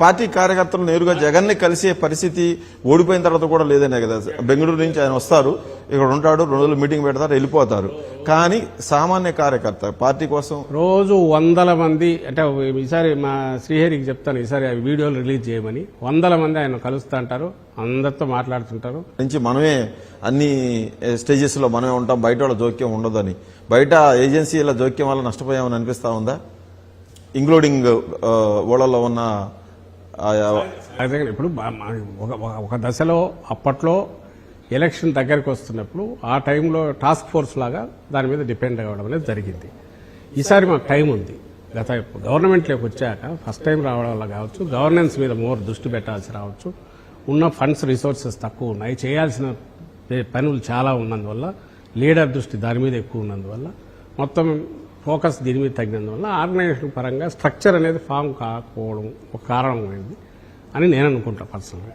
Party కార్యకర్తలు నేరుగా జగన్ని కలిసే పరిస్థితి ఓడిపోయిన తర్వాత కూడా లేదనే కదా. బెంగళూరు నుంచి ఆయన వస్తారు ఇక్కడ ఉంటాడు రెండు రోజులు మీటింగ్ పెడతారు వెళ్ళిపోతారు. కానీ సామాన్య కార్యకర్త పార్టీ కోసం రోజు వందల మంది అంటే ఈసారి మా శ్రీహరికి చెప్తాను ఈసారి వీడియోలు రిలీజ్ చేయమని. వందల మంది ఆయన కలుస్తూ అంటారు అందరితో మాట్లాడుతుంటారు. నుంచి మనమే అన్ని స్టేజెస్లో మనమే ఉంటాం బయట వాళ్ళ జోక్యం ఉండదని. బయట ఏజెన్సీల జోక్యం వల్ల నష్టపోయామని అనిపిస్తా ఉందా? ఇంక్లూడింగ్ ఓళ్ళలో ఉన్న ఇప్పుడు ఒక- ఒక- దశలో అప్పట్లో ఎలక్షన్ దగ్గరికి వస్తున్నప్పుడు ఆ టైంలో టాస్క్ ఫోర్స్ లాగా దాని మీద డిపెండ్ అవ్వడం అనేది జరిగింది. ఈసారి మాకు టైం ఉంది. గత గవర్నమెంట్లోకి వచ్చాక ఫస్ట్ టైం రావడం వల్ల కావచ్చు గవర్నెన్స్ మీద మోర్ దృష్టి పెట్టాల్సి రావచ్చు. ఉన్న ఫండ్స్ రిసోర్సెస్ తక్కువ ఉన్నాయి. చేయాల్సిన పనులు చాలా ఉన్నందువల్ల లీడర్ దృష్టి దాని మీద ఎక్కువ ఉన్నందువల్ల మొత్తం ఫోకస్ దీని మీద తగ్గినందువల్ల ఆర్గనైజేషన్ పరంగా స్ట్రక్చర్ అనేది ఫామ్ కాకపోవడం ఒక కారణమైంది అని నేను అనుకుంటా పర్సనల్గా.